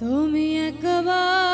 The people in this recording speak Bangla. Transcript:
তুমি একবার